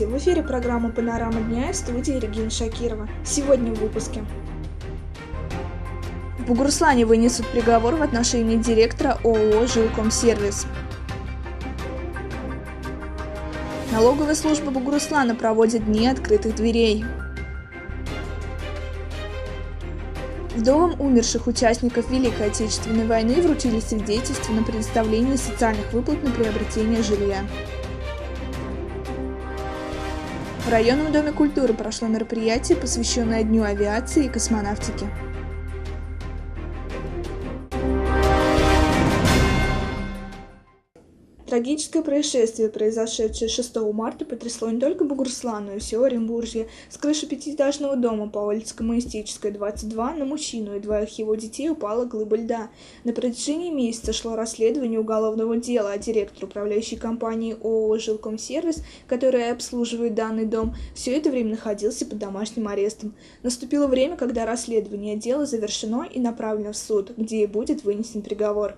Здравствуйте! В эфире программа «Панорама дня» в студии Регина Шакирова. Сегодня в выпуске. В Бугуруслане вынесут приговор в отношении директора ООО «Жилкомсервис». Налоговая служба Бугуруслана проводит дни открытых дверей. Вдовам умерших участников Великой Отечественной войны вручили свидетельство на предоставление социальных выплат на приобретение жилья. В районном доме культуры прошло мероприятие, посвященное Дню авиации и космонавтики. Трагическое происшествие, произошедшее 6 марта, потрясло не только Бугурслан, но и все Оренбуржье. С крыши пятиэтажного дома по улице Коммунистической, 22, на мужчину и двоих его детей упала глыба льда. На протяжении месяца шло расследование уголовного дела, а директор управляющей компании ООО «Жилкомсервис», которая обслуживает данный дом, все это время находился под домашним арестом. Наступило время, когда расследование дела завершено и направлено в суд, где и будет вынесен приговор.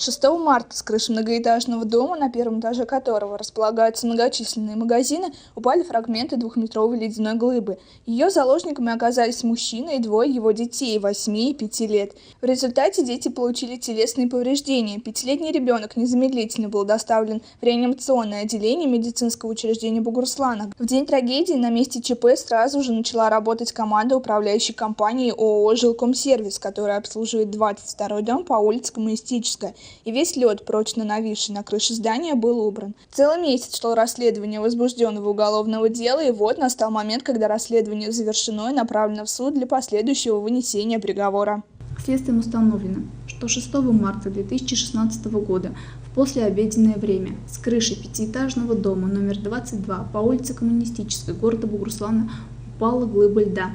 6 марта с крыши многоэтажного дома, на первом этаже которого располагаются многочисленные магазины, упали фрагменты двухметровой ледяной глыбы. Ее заложниками оказались мужчина и двое его детей, 8 и 5 лет. В результате дети получили телесные повреждения. Пятилетний ребенок незамедлительно был доставлен в реанимационное отделение медицинского учреждения Бугурслана. В день трагедии на месте ЧП сразу же начала работать команда управляющей компании ООО «Жилкомсервис», которая обслуживает 22 дом по улице Коммунистическая и весь лед, прочно нависший на крыше здания, был убран. Целый месяц шло расследование возбужденного уголовного дела, и вот настал момент, когда расследование завершено и направлено в суд для последующего вынесения приговора. Следствием установлено, что 6 марта 2016 года в послеобеденное время с крыши пятиэтажного дома номер 22 по улице Коммунистической города Бугурслана упала глыба льда,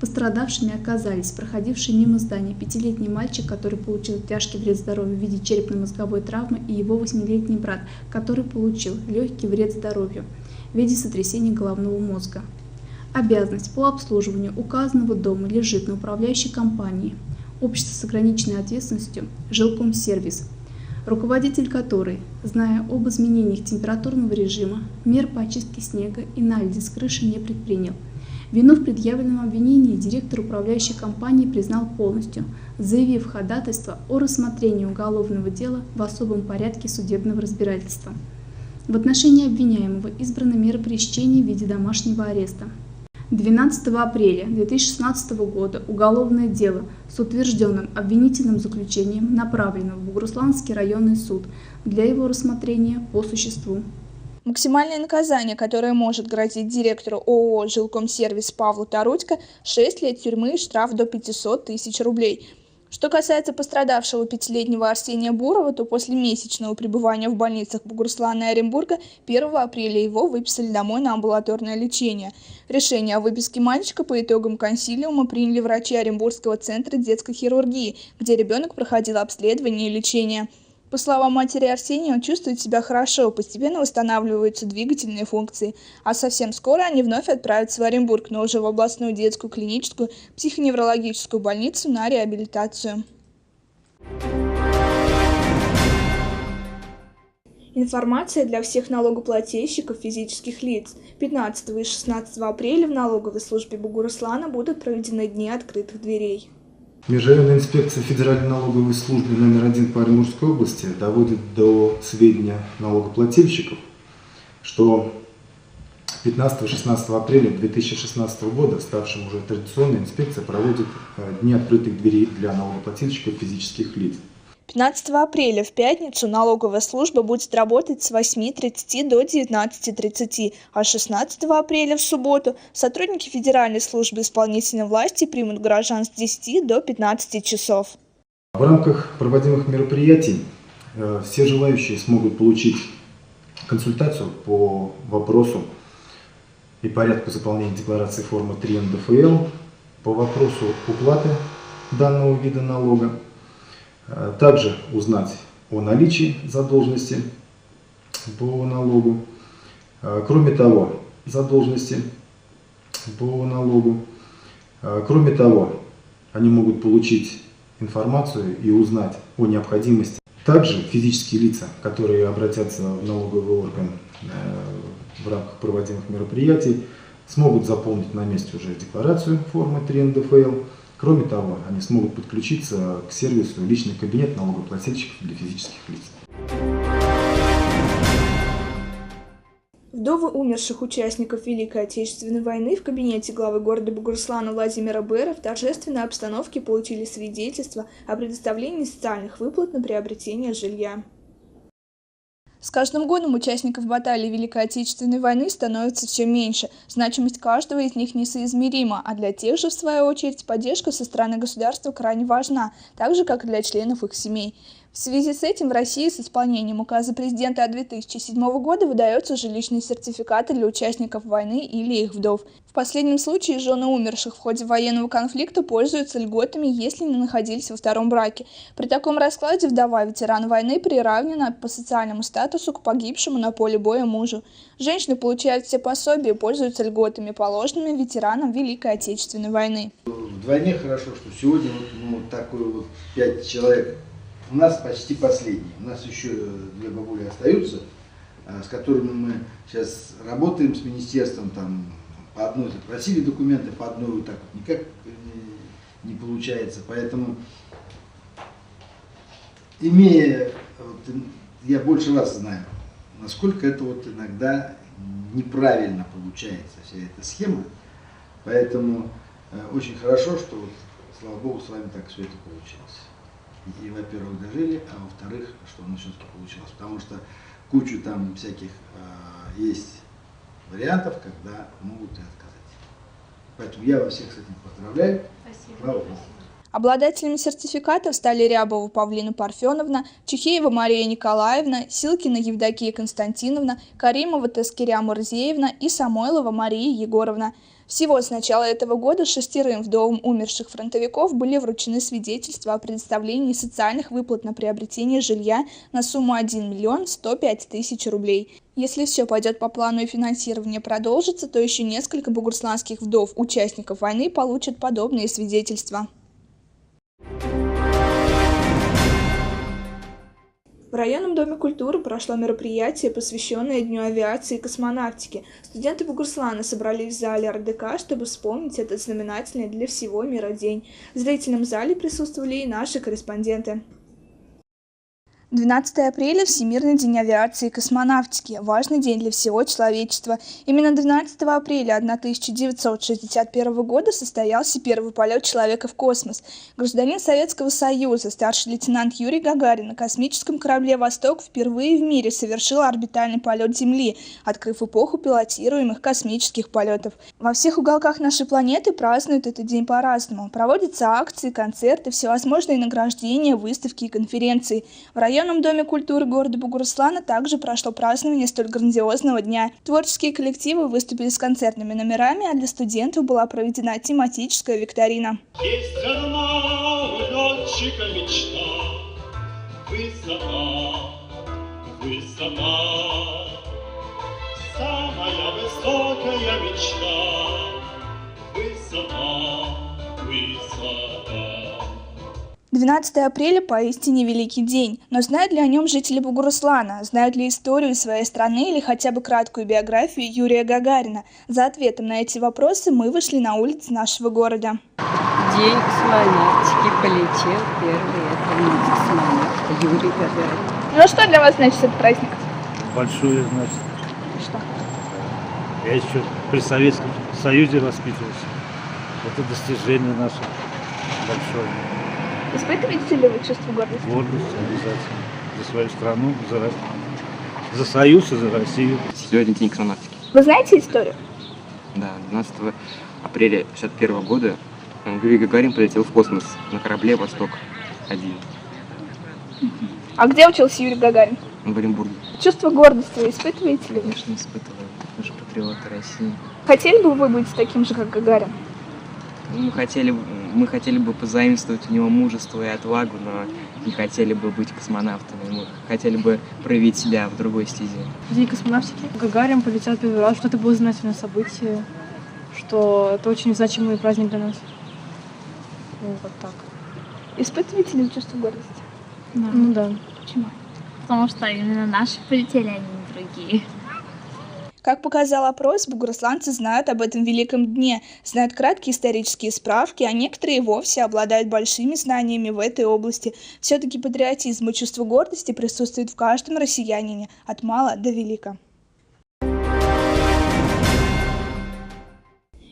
Пострадавшими оказались проходивший мимо здания. Пятилетний мальчик, который получил тяжкий вред здоровью в виде черепно-мозговой травмы, и его восьмилетний брат, который получил легкий вред здоровью в виде сотрясения головного мозга. Обязанность по обслуживанию указанного дома лежит на управляющей компании. Общество с ограниченной ответственностью «Жилкомсервис», руководитель которой, зная об изменениях температурного режима, мер по очистке снега и наледи с крыши не предпринял – Вину в предъявленном обвинении директор управляющей компании признал полностью, заявив ходатайство о рассмотрении уголовного дела в особом порядке судебного разбирательства. В отношении обвиняемого избраны меры пресечения в виде домашнего ареста. 12 апреля 2016 года уголовное дело с утвержденным обвинительным заключением направлено в Бугурусланский районный суд для его рассмотрения по существу. Максимальное наказание, которое может грозить директору ООО «Жилкомсервис» Павлу Тарутько – 6 лет тюрьмы и штраф до 500 тысяч рублей. Что касается пострадавшего пятилетнего Арсения Бурова, то после месячного пребывания в больницах Бугурслана и Оренбурга 1 апреля его выписали домой на амбулаторное лечение. Решение о выписке мальчика по итогам консилиума приняли врачи Оренбургского центра детской хирургии, где ребенок проходил обследование и лечение. По словам матери Арсения, он чувствует себя хорошо, постепенно восстанавливаются двигательные функции, а совсем скоро они вновь отправятся в Оренбург, но уже в областную детскую клиническую психоневрологическую больницу на реабилитацию. Информация для всех налогоплательщиков физических лиц. 15 и 16 апреля в налоговой службе Бугуруслана будут проведены дни открытых дверей. Межрайонная инспекция Федеральной налоговой службы номер один по Оренбургской области доводит до сведения налогоплательщиков, что 15-16 апреля 2016 года, ставшим уже традиционной, инспекция проводит э, дни открытых дверей для налогоплательщиков физических лиц. 15 апреля в пятницу налоговая служба будет работать с 8.30 до 19.30, а 16 апреля в субботу сотрудники Федеральной службы исполнительной власти примут горожан с 10 до 15 часов. В рамках проводимых мероприятий э, все желающие смогут получить консультацию по вопросу и порядку заполнения декларации формы 3 НДФЛ, по вопросу уплаты данного вида налога, также узнать о наличии задолженности по налогу. Э, кроме того, задолженности по налогу. Э, кроме того, они могут получить информацию и узнать о необходимости. Также физические лица, которые обратятся в налоговый орган в рамках проводимых мероприятий смогут заполнить на месте уже декларацию формы 3 НДФЛ. Кроме того, они смогут подключиться к сервису личный кабинет налогоплательщиков для физических лиц. Вдовы умерших участников Великой Отечественной войны в кабинете главы города Бугурслана Владимира Бэра в торжественной обстановке получили свидетельство о предоставлении социальных выплат на приобретение жилья. С каждым годом участников баталии Великой Отечественной войны становится все меньше. Значимость каждого из них несоизмерима, а для тех же, в свою очередь, поддержка со стороны государства крайне важна, так же, как и для членов их семей. В связи с этим в России с исполнением указа президента от 2007 года выдаются жилищные сертификаты для участников войны или их вдов. В последнем случае жены умерших в ходе военного конфликта пользуются льготами, если не находились во втором браке. При таком раскладе вдова ветеран войны приравнена по социальному статусу к погибшему на поле боя мужу. Женщины получают все пособия и пользуются льготами, положенными ветеранам Великой Отечественной войны. Вдвойне хорошо, что сегодня вот ну, такой вот пять человек у нас почти последний. У нас еще две бабули остаются, а, с которыми мы сейчас работаем с министерством, там по одной запросили документы, по одной вот так вот никак не получается. Поэтому, имея, вот, я больше вас знаю, насколько это вот иногда неправильно получается вся эта схема. Поэтому э, очень хорошо, что вот, слава богу, с вами так все это получилось и, во-первых, дожили, а во-вторых, что оно все-таки получилось. Потому что кучу там всяких э, есть вариантов, когда могут и отказать. Поэтому я вас всех с этим поздравляю. Спасибо. Браво. Обладателями сертификатов стали Рябова Павлина Парфеновна, Чехеева Мария Николаевна, Силкина Евдокия Константиновна, Каримова Таскиря Мурзеевна и Самойлова Мария Егоровна. Всего с начала этого года шестерым вдовам умерших фронтовиков были вручены свидетельства о предоставлении социальных выплат на приобретение жилья на сумму 1 миллион 105 тысяч рублей. Если все пойдет по плану и финансирование продолжится, то еще несколько бугурсланских вдов, участников войны, получат подобные свидетельства. В районном доме культуры прошло мероприятие, посвященное Дню авиации и космонавтики. Студенты Бугурслана собрались в зале РДК, чтобы вспомнить этот знаменательный для всего мира день. В зрительном зале присутствовали и наши корреспонденты. 12 апреля – Всемирный день авиации и космонавтики. Важный день для всего человечества. Именно 12 апреля 1961 года состоялся первый полет человека в космос. Гражданин Советского Союза, старший лейтенант Юрий Гагарин на космическом корабле «Восток» впервые в мире совершил орбитальный полет Земли, открыв эпоху пилотируемых космических полетов. Во всех уголках нашей планеты празднуют этот день по-разному. Проводятся акции, концерты, всевозможные награждения, выставки и конференции. В районе районном доме культуры города Бугуруслана также прошло празднование столь грандиозного дня. Творческие коллективы выступили с концертными номерами, а для студентов была проведена тематическая викторина. Есть одна у мечта, высота, высота, самая высокая мечта, 12 апреля поистине великий день, но знают ли о нем жители Бугуруслана, знают ли историю своей страны или хотя бы краткую биографию Юрия Гагарина? За ответом на эти вопросы мы вышли на улицы нашего города. День космонавтики полетел первый. Это космонавт Юрий Гагарин. Ну что для вас значит этот праздник? большое, значит. Что? Я еще при Советском Союзе воспитывался. Это достижение наше большое. Испытываете ли вы чувство гордости? Гордость обязательно. За свою страну, за, Рос- за Союз и за Россию. Сегодня день космонавтики. Вы знаете историю? Да, 12 апреля 1961 года Юрий Гагарин полетел в космос на корабле «Восток-1» А где учился Юрий Гагарин? в Оренбурге. Чувство гордости вы испытываете ли вы? Конечно, испытываю. Мы же патриоты России. Хотели бы вы быть таким же, как Гагарин? Мы хотели, бы- мы хотели бы позаимствовать у него мужество и отвагу, но не хотели бы быть космонавтами. Мы хотели бы проявить себя в другой стезе. День космонавтики. Гагарин полетел первый раз, что это было знаменательное событие, что это очень значимый праздник для нас. Ну, вот так. Испытываете ли вы чувство гордости? Ну да. Почему? Потому что именно наши полетели, а не другие. Как показал опрос, бугурусланцы знают об этом великом дне, знают краткие исторические справки, а некоторые вовсе обладают большими знаниями в этой области. Все-таки патриотизм и чувство гордости присутствует в каждом россиянине, от мала до велика.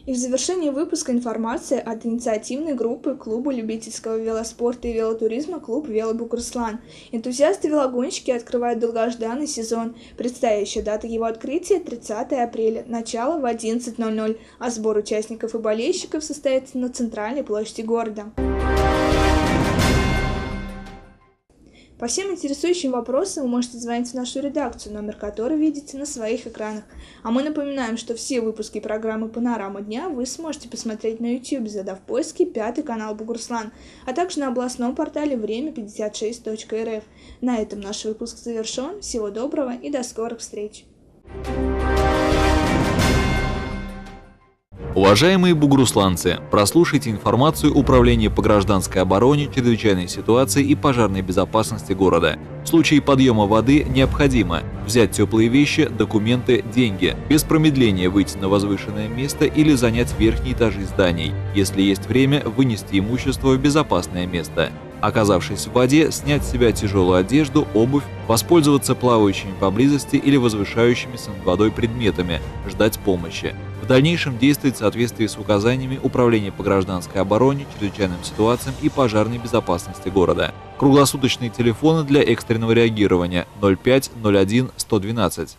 И в завершении выпуска информация от инициативной группы клуба любительского велоспорта и велотуризма «Клуб Велобугурслан». Энтузиасты велогонщики открывают долгожданный сезон. Предстоящая дата его открытия – 30 апреля, начало в 11.00, а сбор участников и болельщиков состоится на центральной площади города. По всем интересующим вопросам вы можете звонить в нашу редакцию, номер которой видите на своих экранах. А мы напоминаем, что все выпуски программы «Панорама дня» вы сможете посмотреть на YouTube, задав поиски «Пятый канал Бугурслан», а также на областном портале время56.рф. На этом наш выпуск завершен. Всего доброго и до скорых встреч! Уважаемые бугурусланцы, прослушайте информацию Управления по гражданской обороне, чрезвычайной ситуации и пожарной безопасности города. В случае подъема воды необходимо взять теплые вещи, документы, деньги, без промедления выйти на возвышенное место или занять верхние этажи зданий. Если есть время, вынести имущество в безопасное место. Оказавшись в воде, снять с себя тяжелую одежду, обувь, воспользоваться плавающими поблизости или возвышающимися над водой предметами, ждать помощи. В дальнейшем действовать в соответствии с указаниями Управления по гражданской обороне, чрезвычайным ситуациям и пожарной безопасности города. Круглосуточные телефоны для экстренного реагирования 05 01 112.